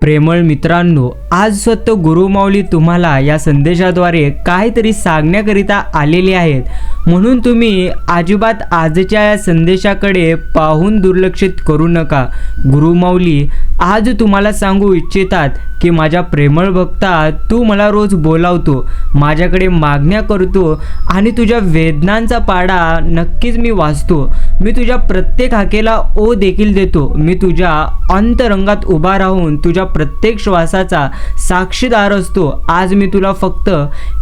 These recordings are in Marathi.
प्रेमळ मित्रांनो आज स्वतः गुरुमाऊली तुम्हाला या संदेशाद्वारे काहीतरी सांगण्याकरिता आलेले आहेत. म्हणून तुम्ही अजिबात आजच्या या संदेशाकडे पाहून दुर्लक्षित करू नका. गुरुमाऊली आज तुम्हाला सांगू इच्छितात की माझ्या प्रेमळ भक्ता तू मला रोज बोलावतो. माझ्याकडे मागण्या करतो आणि तुझ्या वेदनांचा पाडा नक्कीच मी वाचतो. मी तुझ्या प्रत्येक हाकेला ओ देखील देतो. मी तुझ्या अंतरंगात उभा राहून तुझ्या प्रत्येक श्वासाचा साक्षीदार असतो. आज मी तुला फक्त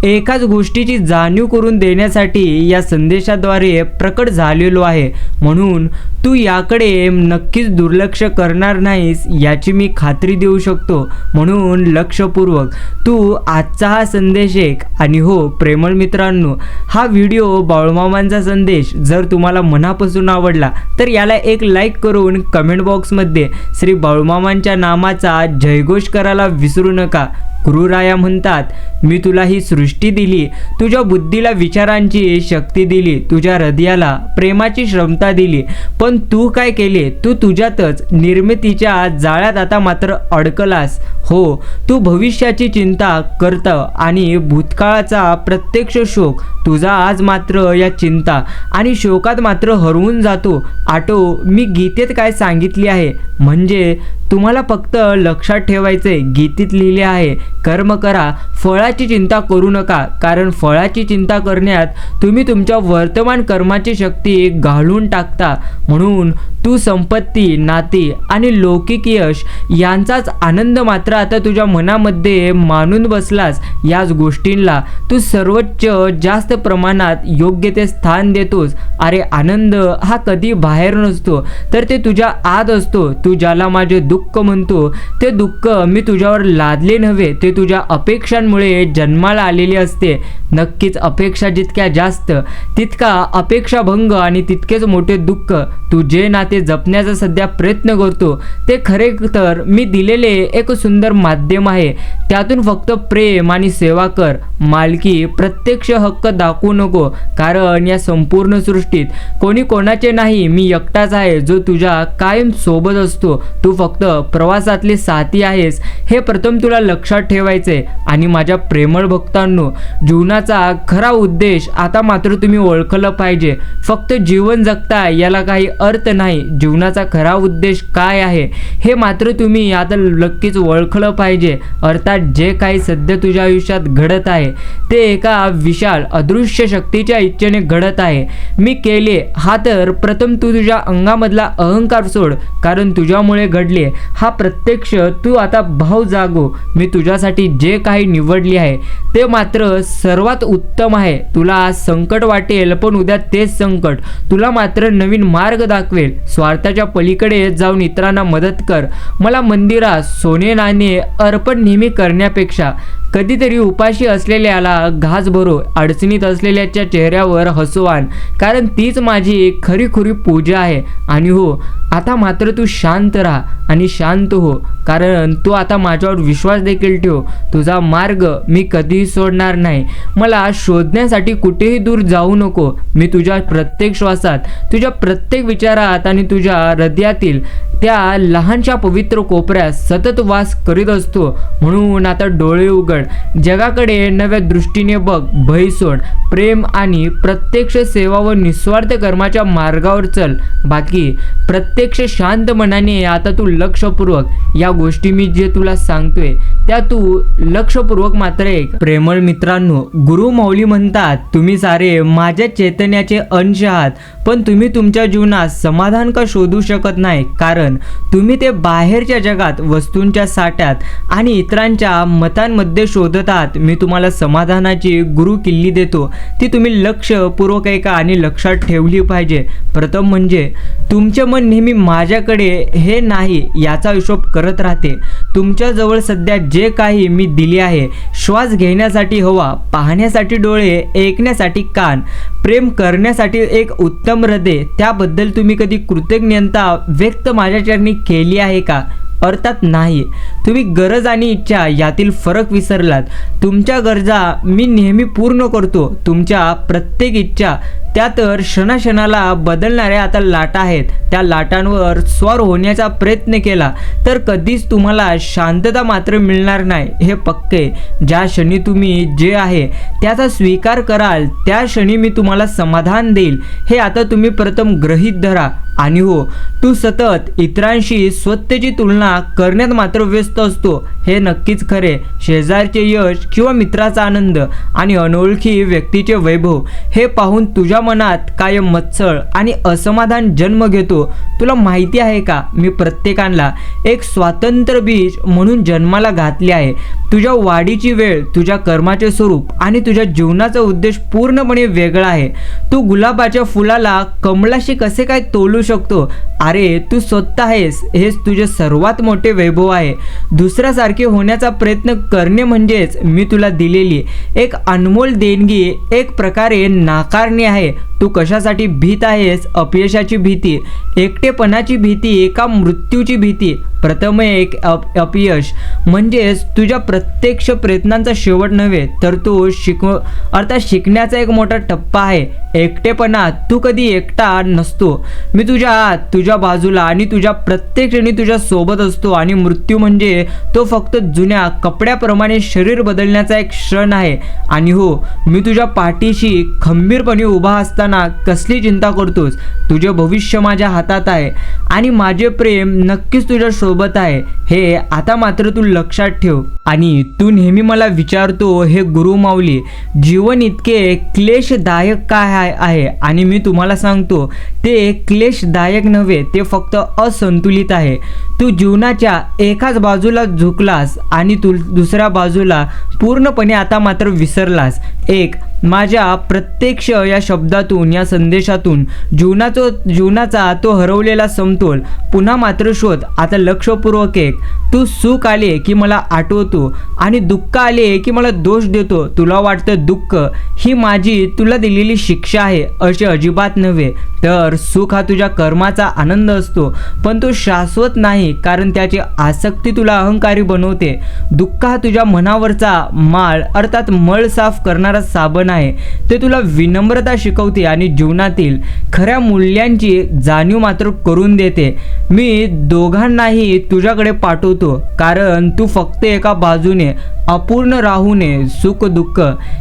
एकाच गोष्टीची जाणीव करून देण्यासाठी या संदेशाद्वारे प्रकट झालेलो आहे. म्हणून तू याकडे नक्कीच दुर्लक्ष करणार नाहीस याची मी खात्री देऊ शकतो. म्हणून लक्षपूर्वक तू आजचा हा संदेश एक आणि हो प्रेमळ मित्रांनो हा व्हिडिओ बाळूमामांचा संदेश. जर तुम्हाला मनापासून आवडला तर याला एक लाईक करून कमेंट बॉक्समध्ये श्री बाळूमामांच्या नामाचा जयघोष करायला विसरू नका. गुरुराया म्हणतात मी तुला ही सृष्टी दिली तुझ्या बुद्धीला विचारांची शक्ती दिली तुझ्या हृदयाला प्रेमाची क्षमता दिली पण तू काय केले? तू तुझ्यातच निर्मितीच्या जाळ्यात आता मात्र अडकलास. हो तू भविष्याची चिंता करत आणि भूतकाळाचा प्रत्यक्ष शोक तुझा आज मात्र या चिंता आणि शोकात मात्र हरवून जातो. आटो मी गीतेत काय सांगितले आहे? म्हणजे तुम्हाला फक्त लक्षात ठेवायचे गीतीत लिहिले आहे कर्म करा फळाची चिंता करू नका कारण फळाची चिंता करण्यात तुम्ही तुमच्या वर्तमान कर्माची शक्ती घालून टाकता. म्हणून तू संपत्ती नाती आणि लौकिक यश यांचाच आनंद मात्र आता तुझ्या मनामध्ये मानून बसलास. याच गोष्टींना तू सर्वोच्च जास्त प्रमाणात योग्य ते स्थान देतोस. अरे आनंद हा कधी बाहेर नसतो तर ते तुझ्या आत असतो. तू ज्याला माझे दुःख म्हणतो ते दुःख मी तुझ्यावर लादले नव्हे ते तुझ्या अपेक्षांमुळे जन्माला आलेले असते. नक्कीच अपेक्षा जितक्या जास्त तितका अपेक्षाभंग आणि तितकेच मोठे दुःख. तू जे नाते जपण्याचा सध्या प्रयत्न करतो ते खरे तर मी दिलेले एक सुंदर माध्यम आहे. त्यातून फक्त प्रेम आणि सेवा कर. मालकी प्रत्यक्ष हक्क दाखवू नको कारण या संपूर्ण सृष्टीत कोणी कोणाचे नाही मी एकटाच आहे जो तुझ्या कायम सोबत असतो. तू फक्त प्रवासातले साथी आहेस हे प्रथम तुला लक्षात ठेवायचे आणि माझ्या प्रेमळ भक्तांनो जीवनाचा खरा उद्देश आता मात्र तुम्ही ओळखलं पाहिजे. फक्त जीवन जगता याला काही अर्थ नाही. जीवनाचा खरा उद्देश काय आहे हे मात्र तुम्ही आता नक्कीच ओळखलं पाहिजे. अर्थात जे काही सध्या तुझ्या आयुष्यात घडत आहे ते एका विशाल अदृश्य शक्तीच्या इच्छेने घडत आहे. मी केले हा तर प्रथम तू तुझ्या अंगामधला अहंकार सोड कारण तुझ्यामुळे घडले. हा प्रत्यक्ष तू आता भाव जागो मी तुझ्यासाठी जे काही निवडली आहे ते मात्र सर्वात उत्तम आहे. तुला आज संकट वाटेल पण उद्या तेच संकट. तुला मात्र नवीन मार्ग दाखवेल. स्वार्थाच्या पलीकडे जाऊन इतरांना मदत कर. मला मंदिरात सोने नाणे अर्पण नेहमी करण्यापेक्षा कधीतरी उपाशी असलेल्याला घास भरो अडचणीत असलेल्याच्या चेहऱ्यावर हसवान. कारण तीच माझी एक खरीखुरी पूजा आहे. आणि हो आता मात्र तू शांत राहा आणि शांत हो. कारण तू आता माझ्यावर विश्वास देखील ठेव. तुझा मार्ग मी कधीही सोडणार नाही. मला शोधण्यासाठी कुठेही दूर जाऊ नको. मी तुझ्या प्रत्येक श्वासात तुझ्या प्रत्येक विचारात आणि तुझ्या हृदयातील त्या लहानशा पवित्र कोपऱ्यात सतत वास करीत असतो. म्हणून आता डोळे उघड. जगाकडे नव्या दृष्टीने बघ भय सोड प्रेम आणि प्रत्यक्ष सेवा व निस्वार्थ कर्माच्या मार्गावर चल. बाकी प्रत्यक्ष शांत मनाने आता तू लक्षपूर्वक या गोष्टी मी जे तुला सांगतोय त्या तू लक्षपूर्वक मात्र एक प्रेमळ मित्रांनो गुरु मौली म्हणतात तुम्ही सारे माझ्या चैतन्याचे अंश आहात पण तुम्ही तुमच्या जीवनात समाधान का शोधू शकत नाही? कारण तुम्ही ते बाहेरच्या जगात वस्तूंच्या साठ्यात आणि इतरांच्या मतांमध्ये शोधत आहात मी तुम्हाला समाधानाची गुरु किल्ली देतो. ती तुम्ही लक्षपूर्वक ऐका आणि लक्षात ठेवली पाहिजे. प्रथम म्हणजे तुमचे मन नेहमी माझ्याकडे हे नाही याचा हिशोब करत राहते. तुमच्याजवळ सध्या जे काही मी दिले आहे श्वास घेण्यासाठी हवा पाहण्यासाठी डोळे ऐकण्यासाठी कान प्रेम करण्यासाठी एक उत्तम हृदय त्याबद्दल तुम्ही कधी कृतज्ञता व्यक्त माझ्या चरणी केली आहे का? अर्थात नाही. तुम्ही गरज आणि इच्छा यातील फरक विसरलात. तुमच्या गरजा मी नेहमी पूर्ण करतो. तुमच्या प्रत्येक इच्छा त्या तर क्षणाक्षणाला बदलणाऱ्या आता लाटा आहेत. त्या लाटांवर स्वार होण्याचा प्रयत्न केला तर कधीच तुम्हाला शांतता मात्र मिळणार नाही. हे पक्के. ज्या क्षणी तुम्ही जे आहे त्याचा स्वीकार कराल त्या क्षणी मी तुम्हाला समाधान देईल. हे आता तुम्ही प्रथम ग्रहित धरा. आणि हो तू सतत इतरांशी स्वतःची तुलना करण्यात मात्र व्यस्त असतो. हे नक्कीच खरे. शेजारचे यश किंवा मित्राचा आनंद आणि अनोळखी व्यक्तीचे वैभव हे पाहून तुझ्या मनात कायम मत्सळ आणि असमाधान जन्म घेतो. तुला माहिती आहे का? मी प्रत्येकाला एक स्वातंत्र्य बीज म्हणून जन्माला घातले आहे. तुझ्या वाढीची वेळ तुझ्या कर्माचे स्वरूप आणि तुझ्या जीवनाचा उद्देश पूर्णपणे वेगळा आहे. तू गुलाबाच्या फुलाला कमळाशी कसे काय तोलू शकतो? अरे तू स्वतः आहेस. हेच तुझे सर्वात मोठे वैभव आहे. दुसऱ्यासारखे होण्याचा प्रयत्न करणे म्हणजेच मी तुला दिलेली एक अनमोल देणगी एक प्रकारे नाकारणे आहे. तू कशासाठी भीत आहेस? अपयशाची भीती एकटेपणाची भीती एका मृत्यूची भीती? प्रथम एक अप अपयश. म्हणजेच तुझ्या प्रत्यक्ष प्रयत्नांचा शेवट नव्हे तर तो शिक अर्थात शिकण्याचा एक मोठा टप्पा आहे. एकटेपणा तू कधी एकटा नसतो. मी तुझ्या आत तुझ्या बाजूला आणि तुझ्या प्रत्येक क्षणी तुझ्या सोबत असतो आणि मृत्यू म्हणजे तो फक्त जुन्या कपड्याप्रमाणे शरीर बदलण्याचा एक क्षण आहे. आणि हो मी तुझ्या पाठीशी खंबीरपणे उभा असताना कसली चिंता करतोस? तुझे भविष्य माझ्या हातात आहे आणि माझे प्रेम नक्कीच तुझ्या सोबत आहे. हे आता मात्र तू लक्षात ठेव. आणि तू नेहमी मला विचारतो हे गुरु माऊली जीवन इतके क्लेशदायक काय आहे- आहे. आणि मी तुम्हाला सांगतो ते क्लेशदायक नव्हे ते फक्त असंतुलित आहे. तू जीवनाच्या एकाच बाजूला झुकलास आणि तू दुसऱ्या बाजूला पूर्णपणे आता मात्र विसरलास. एक माझ्या प्रत्यक्ष या शब्दातून या संदेशातून जीवनाचो जीवनाचा तो हरवलेला समतोल पुन्हा मात्र शोध. आता लक्षपूर्वक एक तू सुख आले की मला आठवतो आणि दुःख आले की मला दोष देतो. तुला वाटतं दुःख ही माझी तुला दिलेली शिक्षा आहे असे अजिबात नव्हे. तर सुख हा तुझ्या कर्माचा आनंद असतो पण तो शाश्वत नाही कारण त्याची आसक्ती तुला अहंकारी बनवते. दुःख हा तुझ्या मनावरचा माळ अर्थात मळ साफ करणारा साबण आहे. ते तुला विनम्रता शिकवते आणि जीवनातील खऱ्या मूल्यांची जाणीव मात्र करून देते. मी दोघांनाही तुझ्याकडे पाठवतो कारण तू फक्त एका बाजूने अपूर्ण राहू नये सुख दुःख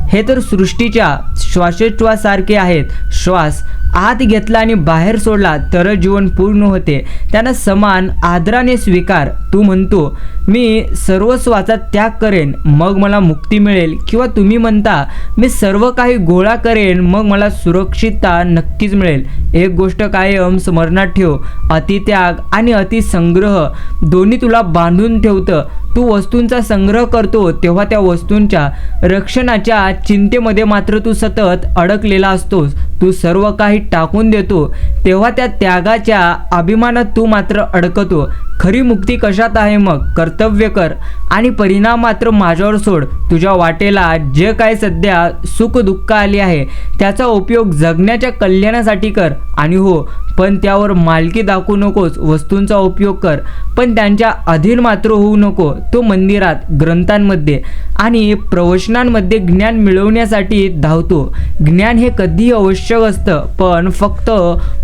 हे तर सृष्टीच्या श्वासोच्छ्वासारखे आहेत. श्वास आत घेतला आणि बाहेर सोडला तर जीवन पूर्ण होते. त्यांना समान आदराने स्वीकार. तू म्हणतो मी सर्वस्वाचा त्याग करेन मग मला मुक्ती मिळेल. किंवा तुम्ही म्हणता मी सर्व काही गोळा करेन मग मला सुरक्षितता नक्कीच मिळेल. एक गोष्ट कायम स्मरणात ठेव. अतित्याग आणि अतिसंग्रह दोन्ही तुला बांधून ठेवतं. तू वस्तूंचा संग्रह करतो तेव्हा त्या वस्तूंच्या रक्षणाच्या चिंतेमध्ये मात्र तू सतत अडकलेला असतोस. तू सर्व काही टाकून देतो. तेव्हा त्या त्यागाच्या अभिमानात तू मात्र अडकतो. खरी मुक्ती कशात आहे मग? कर्तव्य कर आणि परिणाम मात्र माझ्यावर सोड. तुझ्या वाटेला जे काय सध्या सुख दुःख आहे त्याचा उपयोग जगण्याच्या कल्याणासाठी कर. आणि हो पण त्यावर मालकी दाखवू नकोस वस्तूंचा उपयोग कर. पण त्यांच्या अधीन मात्र होऊ नको. तो मंदिरात ग्रंथांमध्ये आणि प्रवचनांमध्ये ज्ञान मिळवण्यासाठी धावतो. ज्ञान हे कधीही आवश्यक असतं पण फक्त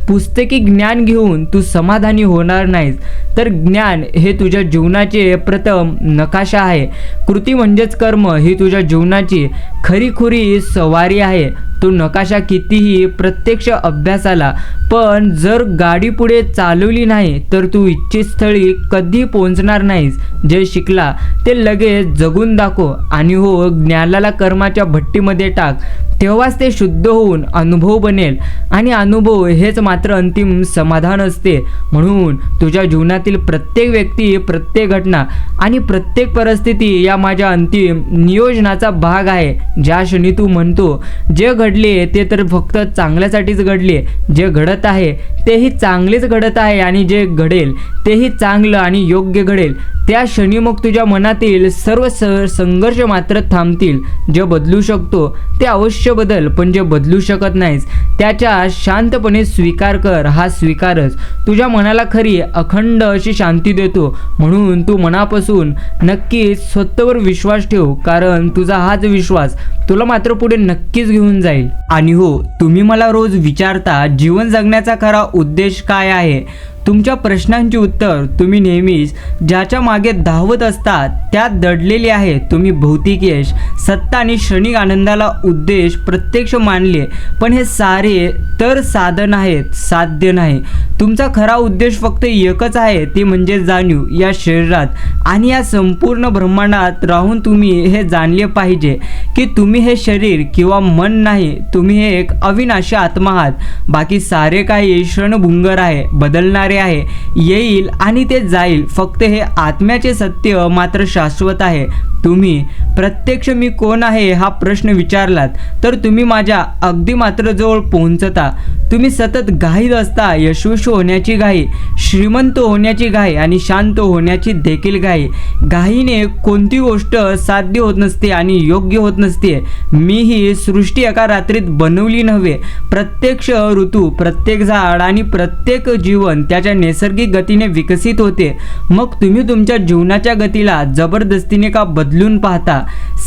पुस्तकी ज्ञान घेऊन तू समाधानी होणार नाहीस. तर ज्ञान हे तुझ्या जीवनाचे प्रथम नकाशा आहे. कृती म्हणजेच कर्म ही तुझ्या जीवनाची खरीखुरी सवारी आहे. तो नकाशा कितीही प्रत्यक्ष अभ्यासाला पण जर गाडी पुढे चालवली नाही तर तू इच्छित स्थळी कधी पोहोचणार नाहीस. जे शिकला ते लगेच जगून दाखव. आणि हो ज्ञानाला कर्माच्या भट्टीमध्ये टाक. तेव्हाच ते शुद्ध होऊन अनुभव बनेल. आणि अनुभव हेच मात्र अंतिम समाधान असते. म्हणून तुझ्या जीवनातील प्रत्येक व्यक्ती प्रत्येक घटना आणि प्रत्येक परिस्थिती या माझ्या अंतिम नियोजनाचा भाग आहे. ज्या क्षणी तू म्हणतो जे घडले ते तर फक्त चांगल्यासाठीच घडले जे घडत आहे तेही चांगलेच घडत आहे आणि जे घडेल तेही चांगलं आणि योग्य घडेल. त्या क्षणी मग तुझ्या मनातील सर्व स संघर्ष मात्र थांबतील. जे बदलू शकतो ते अवश्य बदल पण जे बदलू शकत नाहीस त्याच्या शांतपणे स्वीकार कर हा स्वीकारच. तुझ्या मनाला खरी अखंड अशी शांती देतो. म्हणून तू मनापासून नक्कीच स्वतःवर विश्वास ठेव कारण तुझा हाच विश्वास तुला मात्र पुढे नक्कीच घेऊन जाईल. आणि हो तुम्ही मला रोज विचारता जीवन जगण्याचा खरा उद्देश काय आहे? तुमच्या प्रश्नांची उत्तर तुम्ही नेहमीच ज्याच्या मागे धावत असतात त्यात दडलेले आहे. तुम्ही भौतिक यश सत्ता आणि क्षणिक आनंदाला उद्देश प्रत्यक्ष मानले पण हे सारे तर साधन आहेत साध्य नाही. तुमचा खरा उद्देश फक्त एकच आहे ते म्हणजे जाणीव या शरीरात आणि या संपूर्ण ब्रह्मांडात राहून तुम्ही हे जाणले पाहिजे की तुम्ही हे शरीर किंवा मन नाही तुम्ही हे एक अविनाशी आत्मा आहात. बाकी सारे काही क्षणभुंगर आहे बदलणारे आहे. येईल आणि ते जाईल. फक्त हे आत्म्याचे सत्य मात्र शाश्वत आहे. तुम्ही प्रत्यक्ष मी कोण आहे हा प्रश्न विचारलात तर तुम्ही माझ्या अगदी मात्र जवळ पोहोचता. तुम्ही सतत घाईत असता यशस्वी होण्याची घाई श्रीमंत होण्याची घाई आणि शांत होण्याची देखील घाई. घाईने कोणती गोष्ट साध्य होत नसते आणि योग्य होत नसते. मी ही सृष्टी एका रात्रीत बनवली नव्हे. प्रत्यक्ष ऋतू प्रत्येक झाड आणि प्रत्येक जीवन त्या त्याच्या नैसर्गिक गतीने विकसित होते. मग तुम्ही तुमच्या जीवनाच्या गतीला जबरदस्तीने का बदलून पाहता?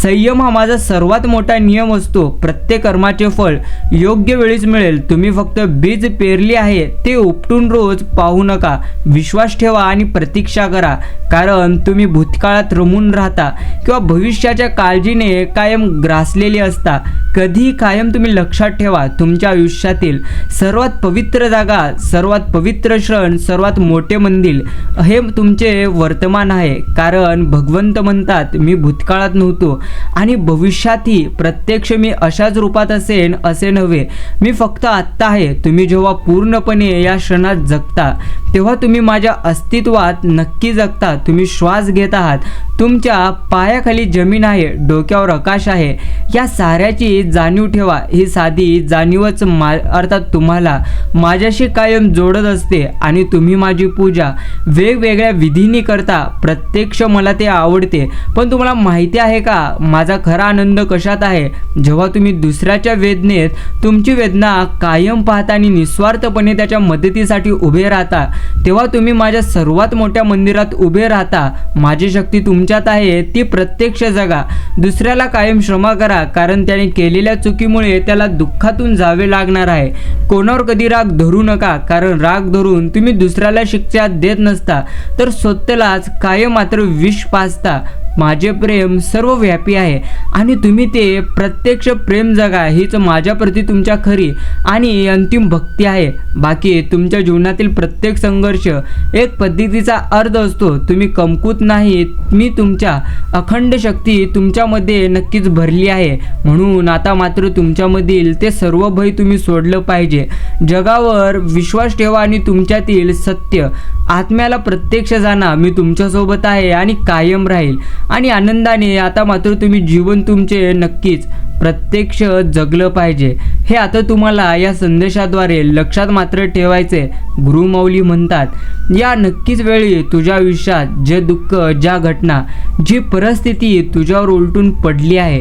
संयम हा माझा सर्वात मोठा नियम असतो. प्रत्येक कर्माचे फळ योग्य वेळीच मिळेल. तुम्ही फक्त बीज पेरली आहे ते उपटून रोज पाहू नका. विश्वास ठेवा आणि प्रतीक्षा करा. कारण तुम्ही भूतकाळात रमून राहता किंवा भविष्याच्या काळजीने कायम ग्रासलेले असता. कधी कायम तुम्ही लक्षात ठेवा तुमच्या आयुष्यातील सर्वात पवित्र जागा सर्वात पवित्र क्षण सर्वात मोठे मंदिर हे तुमचे वर्तमान आहे. कारण भगवंत म्हणतात मी भूतकाळात नव्हतो आणि भविष्यातही प्रत्यक्ष मी अशाच रूपात असेन असे नव्हे. मी फक्त आत्ता आहे. तुम्ही जेव्हा पूर्णपणे या क्षणात जगता तेव्हा तुम्ही माझ्या अस्तित्वात नक्की जगता. तुम्ही श्वास घेत आहात. तुमच्या पायाखाली जमीन आहे डोक्यावर आकाश आहे. या साऱ्याची जाणीव ठेवा. ही साधी जाणीवच मा अर्थात तुम्हाला माझ्याशी कायम जोडत असते आणि तुम्ही माझी पूजा वेगवेगळ्या विधीने करता. प्रत्यक्ष मला ते आवडते. पण तुम्हाला माहिती आहे का? माझा खरा आनंद कशात आहे? जेव्हा तुम्ही दुसऱ्याच्या वेदनेत तुमची वेदना कायम पाहता आणि निस्वार्थपणे त्याच्या मदतीसाठी उभे राहता तेव्हा तुम्ही माझ्या सर्वात मोठ्या मंदिरात उभे राहता. माझी शक्ती तुमच्यात आहे ती प्रत्यक्ष जगा. दुसऱ्याला कायम क्षमा करा कारण त्याने केलेल्या चुकीमुळे त्याला दुःखातून जावे लागणार आहे. कोणावर कधी राग धरू नका कारण राग धरून तुम्ही तुम्ही दुसऱ्याला शिक्षा देत नसता तर स्वतःलाच कायम मात्र विष पाजता. माझे प्रेम सर्वव्यापी आहे आणि तुम्ही ते प्रत्यक्ष प्रेम जगा हीच माझ्याप्रती तुमच्या खरी आणि अंतिम भक्ती आहे. बाकी तुमच्या जीवनातील प्रत्येक संघर्ष एक पद्धतीचा अर्थ असतो. तुम्ही कमकुत नाही मी तुमच्या अखंड शक्ती तुमच्यामध्ये नक्कीच भरली आहे. म्हणून आता मात्र तुमच्यामधील ते सर्व भय तुम्ही सोडलं पाहिजे. जगावर विश्वास ठेवा आणि तुमच्यातील सत्य आत्म्याला प्रत्यक्ष जाणा मी तुमच्यासोबत आहे आणि कायम राहील. आणि आनंदाने आता मात्र तुम्ही जीवन तुमचे नक्कीच प्रत्यक्ष जगलं पाहिजे. हे आता तुम्हाला या संदेशाद्वारे लक्षात मात्र ठेवायचे गुरुमौली म्हणतात या नक्कीच वेळी तुझ्या आयुष्यात जे दुःख ज्या घटना जी परिस्थिती तुझ्यावर उलटून पडली आहे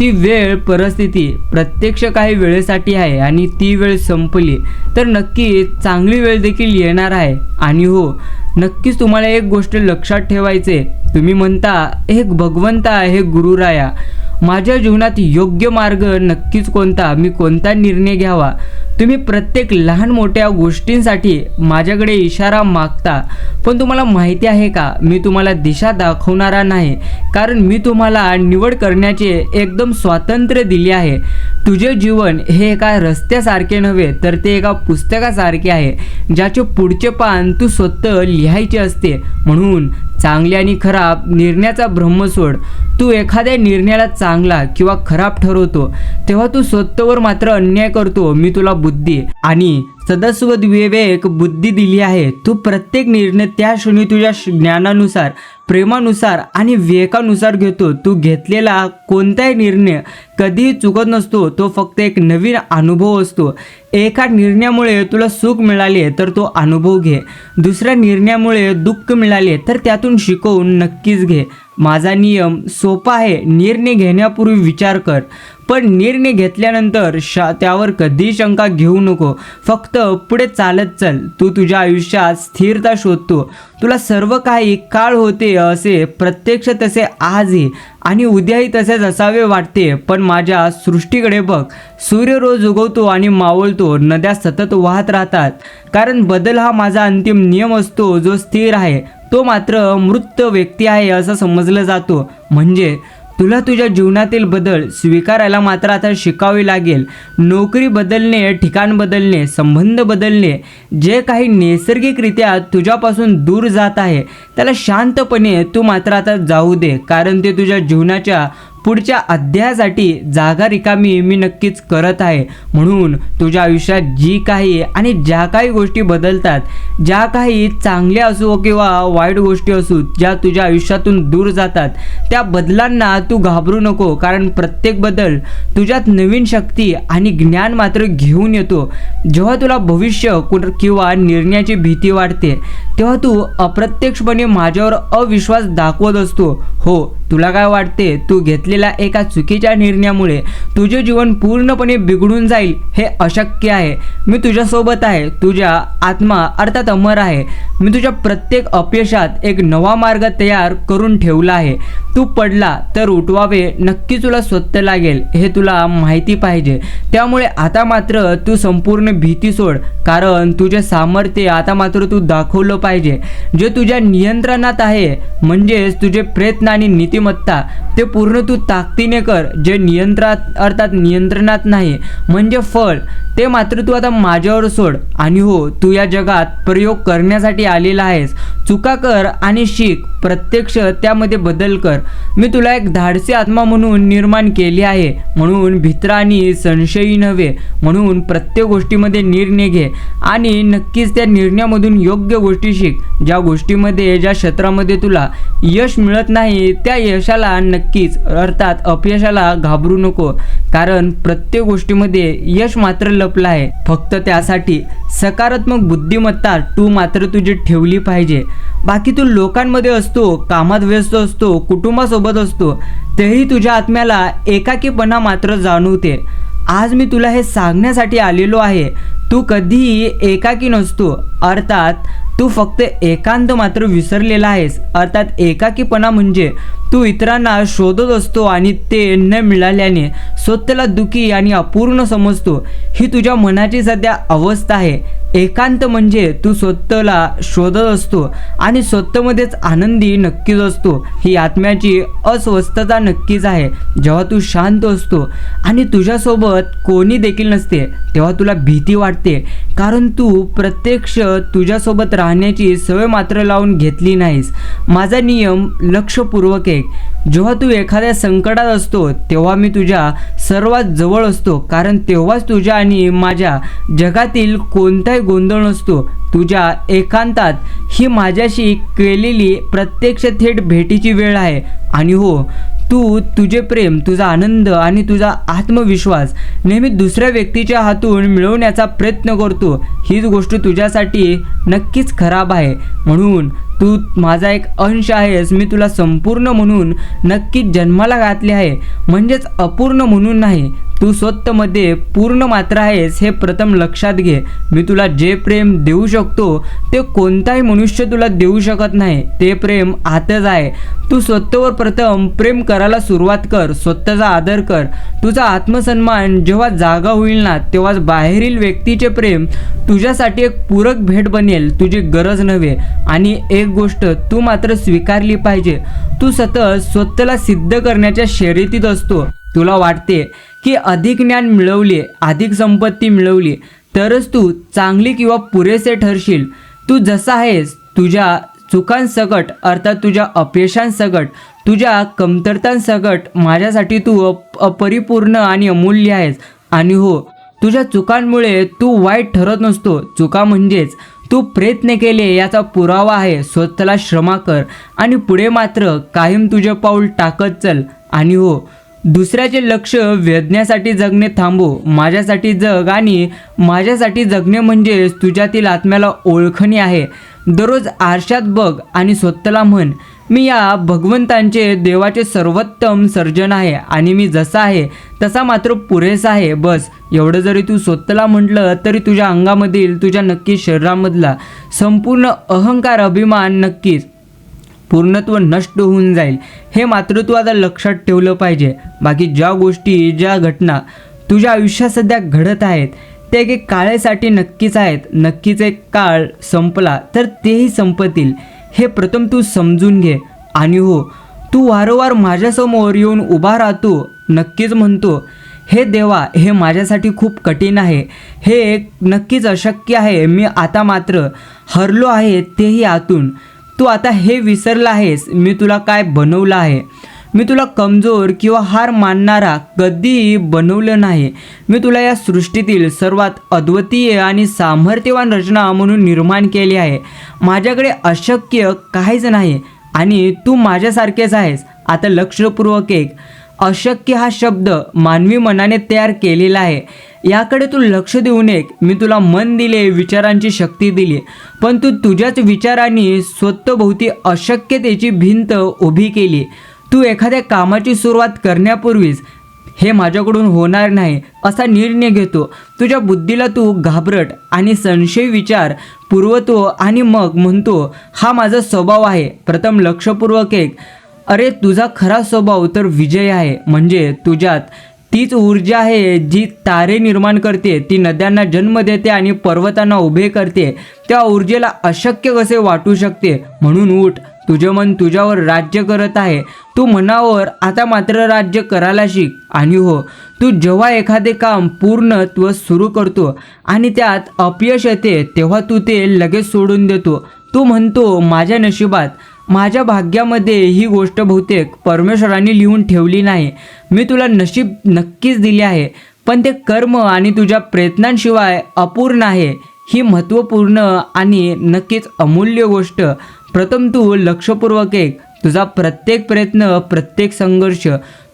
ती वेळ परिस्थिती प्रत्यक्ष काही वेळेसाठी आहे आणि ती वेळ संपली तर नक्की चांगली वेळ देखील येणार आहे. आणि हो नक्कीच तुम्हाला एक गोष्ट लक्षात ठेवायचे. तुम्ही म्हणता एक भगवंता हे गुरुराया. माझ्या जीवनात योग्य मार्ग नक्कीच कोणता? मी कोणता निर्णय घ्यावा? तुम्ही प्रत्येक लहान मोठ्या गोष्टींसाठी माझ्याकडे इशारा मागता. पण तुम्हाला माहिती आहे का? मी तुम्हाला दिशा दाखवणारा नाही. कारण मी तुम्हाला निवड करण्याचे एकदम स्वातंत्र्य दिले आहे. तुझे जीवन हे एका रस्त्यासारखे नव्हे तर ते एका पुस्तकासारखे आहे ज्याचे पुढचे पान तू स्वतः लिहायचे असते. म्हणून चांगले आणि खराब निर्णयाचा ब्रह्मसोड सोड. तू एखाद्या निर्णयाला चांगला किंवा खराब ठरवतो तेव्हा तू स्वतःवर मात्र अन्याय करतो मी तुला बुद्धी. आणि सदस्व विवेक बुद्धी दिली आहे. तू प्रत्येक निर्णय त्या क्षणी तुझ्या ज्ञानानुसार प्रेमानुसार आणि विवेकानुसार घेतो. तू घेतलेला कोणताही निर्णय कधीही चुकत नसतो तो फक्त एक नवीन अनुभव असतो. एका निर्णयामुळे तुला सुख मिळाले तर तो अनुभव घे. दुसऱ्या निर्णयामुळे दुःख मिळाले तर त्यातून शिकवून नक्कीच घे. माझा नियम सोपा आहे निर्णय घेण्यापूर्वी विचार कर. पण निर्णय घेतल्यानंतर शा त्यावर कधीही शंका घेऊ नको. फक्त पुढे चालत चल. तू तुझ्या आयुष्यात स्थिरता शोधतो. तुला सर्व काही काळ होते असे प्रत्यक्ष तसे आजही. आणि उद्याही तसेच असावे वाटते. पण माझ्या सृष्टीकडे बघ. सूर्य रोज उगवतो आणि मावळतो. नद्या सतत वाहत राहतात. कारण बदल हा माझा अंतिम नियम असतो जो स्थिर आहे. तो मात्र मृत व्यक्ती आहे असं समजलं जातो. म्हणजे तुला तुझ्या जीवनातील बदल स्वीकारायला मात्र आता शिकावे लागेल. नोकरी बदलणे ठिकाण बदलणे संबंध बदलणे जे काही नैसर्गिकरित्या तुझ्यापासून दूर जात आहे त्याला शांतपणे तू मात्र आता जाऊ दे. कारण ते तुझ्या जीवनाच्या पुढच्या अध्यायासाठी जागा रिकामी मी नक्कीच करत आहे. म्हणून तुझ्या आयुष्यात जी काही आणि ज्या काही गोष्टी बदलतात ज्या काही चांगल्या असो किंवा वाईट गोष्टी असू ज्या तुझ्या आयुष्यातून दूर जातात त्या बदलांना तू घाबरू नको. कारण प्रत्येक बदल तुझ्यात नवीन शक्ती आणि ज्ञान मात्र घेऊन येतो. जेव्हा तुला भविष्य कुठं किंवा निर्णयाची भीती वाटते तेव्हा तू अप्रत्यक्षपणे माझ्यावर अविश्वास दाखवत असतो. हो तुला काय वाटते? तू घेतलेल्या एका चुकीच्या निर्णयामुळे तुझे जीवन पूर्णपणे बिघडून जाईल हे अशक्य आहे. मी तुझ्यासोबत आहे. तुझ्या आत्मा अर्थात अमर आहे. मी तुझ्या प्रत्येक अपयशात एक नवा मार्ग तयार करून ठेवला आहे. तू पडला तर उठवावे. नक्की तुला स्वतः लागेल हे तुला माहिती पाहिजे. त्यामुळे आता मात्र तू संपूर्ण भीती सोड. कारण तुझे सामर्थ्य आता मात्र तू दाखवलं पाहिजे. जे तुझ्या नियंत्रणात आहे म्हणजेच तुझे प्रयत्न आणि नीतिमत्ता ते पूर्ण तू ताकदीने कर. जे नियंत्रणात अर्थात नियंत्रणात नाही म्हणजे फळ. ते मात्र तू आता माझ्यावर सोड. आणि हो तू या जगात प्रयोग करण्यासाठी आलेला आहेस. चुका कर आणि शिक. प्रत्यक्ष त्यामध्ये बदल कर. मी तुला एक धाडसी आत्मा म्हणून निर्माण केली आहे. म्हणून भित्र आणि संशयी नव्हे. म्हणून प्रत्येक गोष्टीमध्ये निर्णय घे. आणि नक्कीच त्या निर्णयामधून योग्य गोष्टी शिक. ज्या गोष्टीमध्ये ज्या क्षेत्रामध्ये तुला यश मिळत नाही त्या यशाला नक्कीच अर्थात अपयशाला घाबरू नको. कारण प्रत्येक गोष्टीमध्ये यश मात्र लप लपलं आहे. फक्त त्यासाठी सकारात्मक बुद्धिमत्ता तू मात्र तुझी ठेवली पाहिजे. बाकी तू लोकांमध्ये असतो कामात व्यस्त असतो कुटुंबासोबत असतो तेही तुझ्या आत्म्याला एकाकीपणा मात्र जाणवते. आज मी तुला हे सांगण्यासाठी आलेलो आहे. तू कधीही एकाकी नसतो. अर्थात तू फक्त एकांत मात्र विसरलेला आहेस. अर्थात एकाकीपणा म्हणजे तू इतरांना शोधत असतो आणि ते न मिळाल्याने स्वतःला दुखी आणि अपूर्ण समजतो. ही तुझ्या मनाची सध्या अवस्था आहे. एकांत म्हणजे तू स्वतःला शोधत असतो आणि स्वतःमध्येच आनंदी नक्कीच असतो. ही आत्म्याची अस्वस्थता नक्कीच आहे. जेव्हा तू शांत असतो आणि तुझ्यासोबत कोणी देखील नसते तेव्हा तुला भीती वाटते. कारण तू प्रत्यक्ष तुझ्यासोबत राहण्याची सवय मात्र लावून घेतली नाहीस. माझा नियम लक्षपूर्वक आहे. जेव्हा तू एखाद्या संकटात असतो तेव्हा मी तुझ्या सर्वात जवळ असतो कारण तेव्हाच तुझ्या आणि माझ्या जगातील कोणताही गोंधळ नसतो. तुझ्या एकांतात ही माझ्याशी केलेली प्रत्यक्ष थेट भेटीची वेळ आहे. आणि हो तू तुझे प्रेम तुझा आनंद आणि तुझा आत्मविश्वास नेहमी दुसऱ्या व्यक्तीच्या हातून मिळवण्याचा प्रयत्न करतो. हीच गोष्ट तुझ्यासाठी नक्कीच खराब आहे. म्हणून तू माझा एक अंश आहेस मी तुला संपूर्ण म्हणून नक्कीच जन्माला घातले आहे. म्हणजेच अपूर्ण म्हणून नाही तू स्वतःमध्ये पूर्ण मात्र आहेस हे प्रथम लक्षात घे. मी तुला जे प्रेम देऊ शकतो ते कोणताही मनुष्य तुला देऊ शकत नाही. ते प्रेम आतच आहे. तू स्वतःवर प्रथम प्रेम करायला सुरुवात कर स्वतःचा आदर कर. तुझा आत्मसन्मान जेव्हा जागा होईल ना तेव्हाच बाहेरील व्यक्तीचे प्रेम तुझ्यासाठी एक पूरक भेट बनेल तुझी गरज नव्हे. आणि एक गोष्ट तू मात्र स्वीकारली पाहिजे. तू सतत स्वतःला सिद्ध करण्याच्या शर्यतीत असतो. तुला वाटते की अधिक ज्ञान मिळवले अधिक संपत्ती मिळवली तरच तू चांगली किंवा पुरेसे ठरशील. तू जसा आहेस तुझ्या चुकांसकट अर्थात तुझ्या अपयशांसकट तुझ्या कमतरतांसकट माझ्यासाठी तू अप अपरिपूर्ण आणि अमूल्य आहेस. आणि हो तुझ्या चुकांमुळे तू वाईट ठरत नसतो. चुका म्हणजेच तू प्रयत्न केले याचा पुरावा आहे. स्वतःला श्रमा कर आणि पुढे मात्र कायम तुझे पाऊल टाकत चल. आणि हो दुसऱ्याचे लक्ष वेधण्यासाठी जगणे थांबो माझ्यासाठी जग आणि माझ्यासाठी जगणे म्हणजेच तुझ्यातील आत्म्याला ओळखणे आहे. दररोज आरशात बघ आणि स्वतःला म्हण मी या भगवंतांचे देवाचे सर्वोत्तम सर्जन आहे आणि मी जसा आहे तसा मात्र पुरेसा आहे. बस एवढं जरी तू स्वतःला म्हटलं तरी तुझ्या अंगामधील तुझ्या नक्की शरीरामधला संपूर्ण अहंकार अभिमान नक्कीच पूर्णत्व नष्ट होऊन जाईल. हे मात्र तू आता लक्षात ठेवलं पाहिजे. बाकी ज्या गोष्टी ज्या घटना तुझ्या आयुष्यात सध्या घडत आहेत ते एक एक काळेसाठी नक्कीच आहेत. नक्कीच एक काळ संपला तर तेही संपतील. हे प्रथम तू समजून घे. आणि हो तू वारंवार माझ्यासमोर येऊन उभा राहतो नक्कीच म्हणतो हे देवा हे माझ्यासाठी खूप कठीण आहे. हे एक नक्कीच अशक्य आहे. मी आता मात्र हरलो आहे तेही आतून. तू आता हे विसरला आहेस. मी तुला काय बनवलं आहे? मी तुला कमजोर किंवा हार मानणारा कधीही बनवलं नाही. मी तुला या सृष्टीतील सर्वात अद्वितीय आणि सामर्थ्यवान रचना म्हणून निर्माण केली आहे. माझ्याकडे अशक्य काहीच नाही आणि तू माझ्यासारखेच आहेस. आता लक्षपूर्वक एक अशक्य हा शब्द मानवी मनाने तयार केलेला आहे. याकडे तू लक्ष देऊ नये मी तुला मन दिले विचारांची शक्ती दिली पण तू तुझ्याच विचारांनी स्वतःभोवती अशक्यतेची भिंत उभी केली. तू एखाद्या कामाची सुरुवात करण्यापूर्वीच हे माझ्याकडून होणार नाही असा निर्णय घेतो. तुझ्या बुद्धीला तू घाबरट आणि संशय विचार पुरवतो आणि मग म्हणतो हा माझा स्वभाव आहे. प्रथम लक्षपूर्वक एक अरे तुझा खरा स्वभाव तर विजय आहे. म्हणजे तुझ्यात तीच ऊर्जा आहे जी तारे निर्माण करते ती नद्यांना जन्म देते आणि पर्वतांना उभे करते. त्या ऊर्जेला अशक्य कसे वाटू शकते? म्हणून उठ तुझे मन तुझ्यावर राज्य करत आहे. तू मनावर आता मात्र राज्य करायला शिक आणि हो तू जेव्हा एखादे काम पूर्णत्व सुरू करतो आणि त्यात अपयश येते तेव्हा तू ते लगेच सोडून देतो. तू म्हणतो माझ्या नशिबात माझ्या भाग्यामध्ये ही गोष्ट बहुतेक परमेश्वराने लिहून ठेवली नाही. मी तुला नशीब नक्कीच दिले आहे पण ते कर्म आणि तुझ्या प्रयत्नांशिवाय अपूर्ण आहे. ही महत्त्वपूर्ण आणि नक्कीच अमूल्य गोष्ट. प्रथम तू लक्षपूर्वक एक तुझा प्रत्येक प्रयत्न प्रत्येक संघर्ष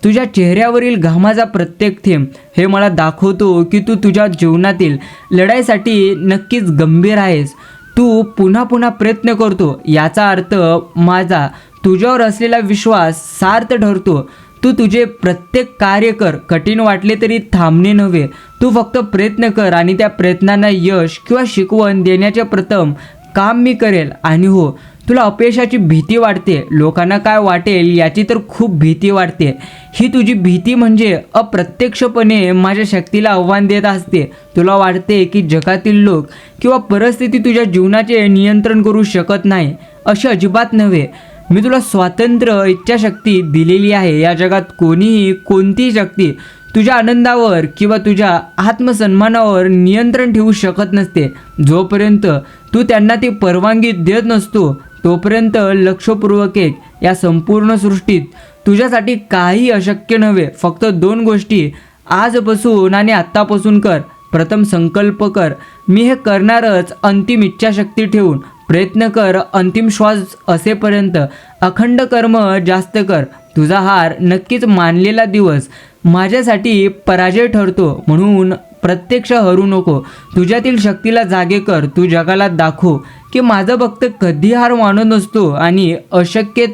तुझ्या चेहऱ्यावरील घामाचा प्रत्येक थेंब हे मला दाखवतो की तू तुझ्या जीवनातील लढाईसाठी नक्कीच गंभीर आहेस. तू पुन्हा पुन्हा प्रयत्न करतो. याचा अर्थ माझा तुझ्यावर असलेला विश्वास सार्थ ठरतो. तू तुझे प्रत्येक कार्य कर. कठीण वाटले तरी थांबणे नव्हे. तू फक्त प्रयत्न कर आणि त्या प्रयत्नांना यश किंवा शिकवण देण्याचे प्रथम काम मी करेल. आणि हो तुला अपयशाची भीती वाटते लोकांना काय वाटेल याची तर खूप भीती वाटते. ही तुझी भीती म्हणजे अप्रत्यक्षपणे माझ्या शक्तीला आव्हान देत असते. तुला वाटते की जगातील लोक किंवा परिस्थिती तुझ्या जीवनाचे नियंत्रण करू शकत नाही अशी अजिबात नव्हे. मी तुला स्वातंत्र्य इच्छाशक्ती दिलेली आहे. या जगात कोणीही कोणतीही शक्ती तुझ्या आनंदावर किंवा तुझ्या आत्मसन्मानावर नियंत्रण ठेवू शकत नसते. जोपर्यंत तू त्यांना ती परवानगी देत नसतो तोपर्यंत लक्षपूर्वक एक या संपूर्ण सृष्टीत तुझ्यासाठी काही अशक्य नव्हे. फक्त दोन गोष्टी. आजपासून आणि आत्तापासून कर. प्रथम संकल्प कर. मी हे करणारच अंतिम इच्छाशक्ती ठेवून. प्रयत्न कर अंतिम श्वास असेपर्यंत. अखंड कर्म जास्त कर. तुझा हार नक्कीच मानलेला दिवस. माझ्यासाठी पराजय ठरतो म्हणून प्रत्यक्ष हरू नको. तुझ्यातील शक्तीला जागे कर. तू जगाला दाखव. की माझा भक्त कधी हार मानत नसतो आणि अशक्य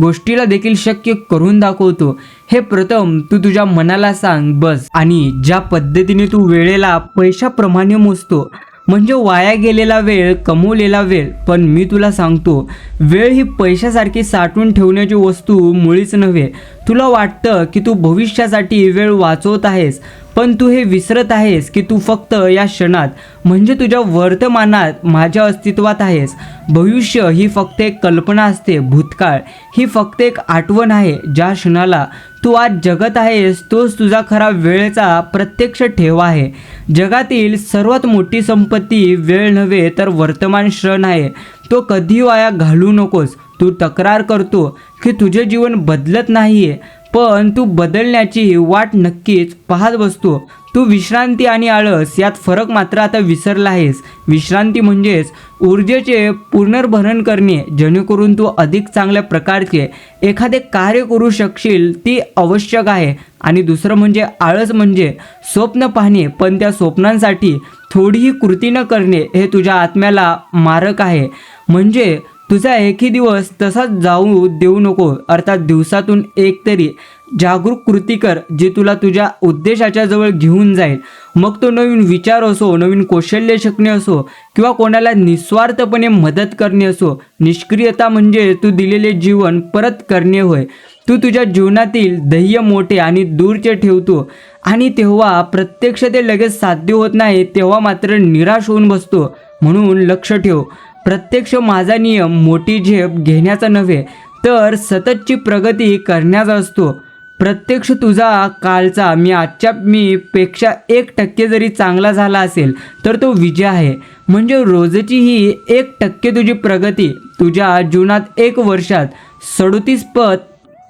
गोष्टीला देखील शक्य करून दाखवतो. हे प्रथम तू तुझ्या मनाला सांग बस. आणि ज्या पद्धतीने तू वेळेला पैशाप्रमाणे मोजतो म्हणजे वाया गेलेला वेळ कमवलेला वेळ पण मी तुला सांगतो वेळ ही पैशासारखी साठवून ठेवण्याची वस्तू मुळीच नव्हे. तुला वाटतं की तू भविष्यासाठी वेळ वाचवत आहेस पण तू हे विसरत आहेस की तू फक्त या क्षणात म्हणजे तुझ्या वर्तमानात माझ्या अस्तित्वात आहेस. भविष्य ही फक्त एक कल्पना असते भूतकाळ. ही फक्त एक आठवण आहे ज्या क्षणाला तू आज जगत आहेस तोच तुझा खरा वेळेचा प्रत्यक्ष ठेवा आहे. जगातील सर्वात मोठी संपत्ती वेळ नव्हे तर वर्तमान क्षण आहे. तो कधी वाया घालू नकोस. तू तक्रार करतो की तुझे जीवन बदलत नाही आहे पण तू बदलण्याची वाट नक्कीच पाहत बसतो. तू विश्रांती आणि आळस यात फरक मात्र आता विसरला आहेस. विश्रांती म्हणजेच ऊर्जेचे पुनर्भरण करणे जेणेकरून तू अधिक चांगल्या प्रकारचे एखादे कार्य करू शकशील ती आवश्यक आहे. आणि दुसरं म्हणजे आळस म्हणजे स्वप्न पाहणे पण त्या स्वप्नांसाठी थोडीही कृती न करणे हे तुझ्या आत्म्याला मारक आहे. म्हणजे तुझा एकही दिवस तसाच जाऊ देऊ नको. अर्थात दिवसातून एक तरी जागरूक कृती कर जी तुला तुझ्या उद्देशाच्या जवळ घेऊन जाईल. मग तो नवीन विचार असो नवीन कौशल्य शिकणे असो किंवा कोणाला निस्वार्थपणे मदत करणे असो निष्क्रियता म्हणजे तू दिलेले जीवन परत करणे होय. तू तुझ्या जीवनातील ध्येय मोठे आणि दूरचे ठेवतो. आणि तेव्हा प्रत्यक्ष ते लगेच साध्य होत नाही तेव्हा मात्र निराश होऊन बसतो. म्हणून लक्ष ठेव. प्रत्यक्ष माझा नियम मोठी झेप घेण्याचा नव्हे तर सततची प्रगती करण्याचा असतो. प्रत्यक्ष तुझा कालचा मी आजच्या मी पेक्षा एक टक्के जरी चांगला झाला असेल तर तो विजय आहे. म्हणजे रोजची ही एक टक्के तुझी प्रगती तुझ्या जीवनात एक वर्षात सदोतीस पट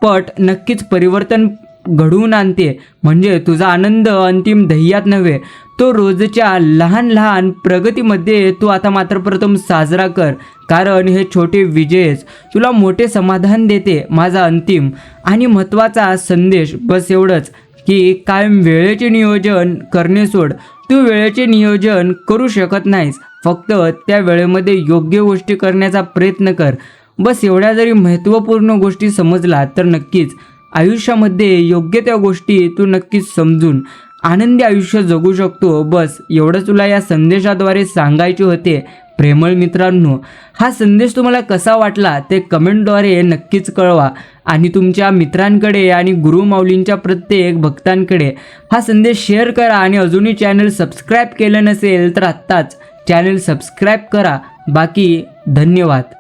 पट नक्कीच परिवर्तन घडवून आणते. म्हणजे तुझा आनंद अंतिम ध्येयात नव्हे तो रोजच्या लहान लहान प्रगतीमध्ये तू आता मात्र प्रथम साजरा कर. कारण हे छोटे विजयच तुला मोठे समाधान देते माझा अंतिम आणि महत्त्वाचा संदेश. बस एवढंच की कायम वेळेचे नियोजन करणे सोड. तू वेळेचे नियोजन करू शकत नाहीस. फक्त त्या वेळेमध्ये योग्य गोष्टी करण्याचा प्रयत्न कर. बस एवढ्या जरी महत्त्वपूर्ण गोष्टी समजला तर नक्कीच आयुष्यामध्ये योग्य त्या गोष्टी तू नक्कीच समजून आनंदी आयुष्य जगू शकतो. बस एवढं तुला या संदेशाद्वारे सांगायचे होते प्रेमळ मित्रांनो. हा संदेश तुम्हाला कसा वाटला ते कमेंटद्वारे नक्कीच कळवा. आणि तुमच्या मित्रांकडे आणि गुरुमाऊलींच्या प्रत्येक भक्तांकडे हा संदेश शेअर करा आणि अजूनही चॅनल सबस्क्राईब केलं नसेल तर आत्ताच चॅनल सबस्क्राईब करा. बाकी धन्यवाद.